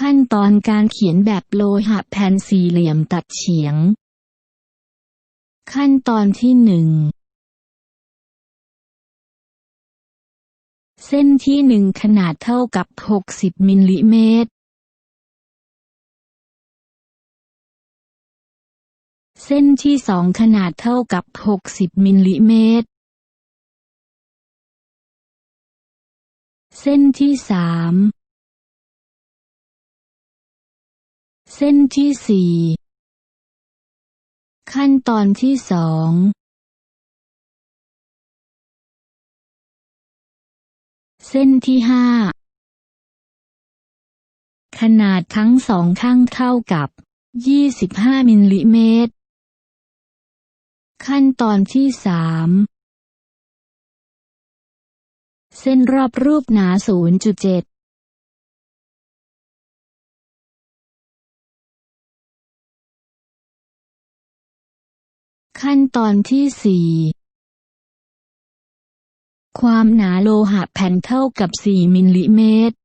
ขั้นตอนการเขียนแบบโลหะแผ่นสี่เหลี่ยมตัดเฉียง ขั้นตอนที่หนึ่งเส้นที่หนึ่งขนาดเท่ากับ 60 มิลลิเมตร เส้นที่สองขนาดเท่ากับ 60 มิลลิเมตร เส้นที่สาม เส้นที่สี่ขั้นตอนที่สองเส้นที่ห้าขนาดทั้งสองข้างเท่ากับ 25 มิลลิเมตร ขั้นตอนที่สามเส้นรอบรูปหนา 0.7 ขั้นตอนที่สี่ความหนาโลหะแผ่นเท่ากับ 4 มิลลิเมตร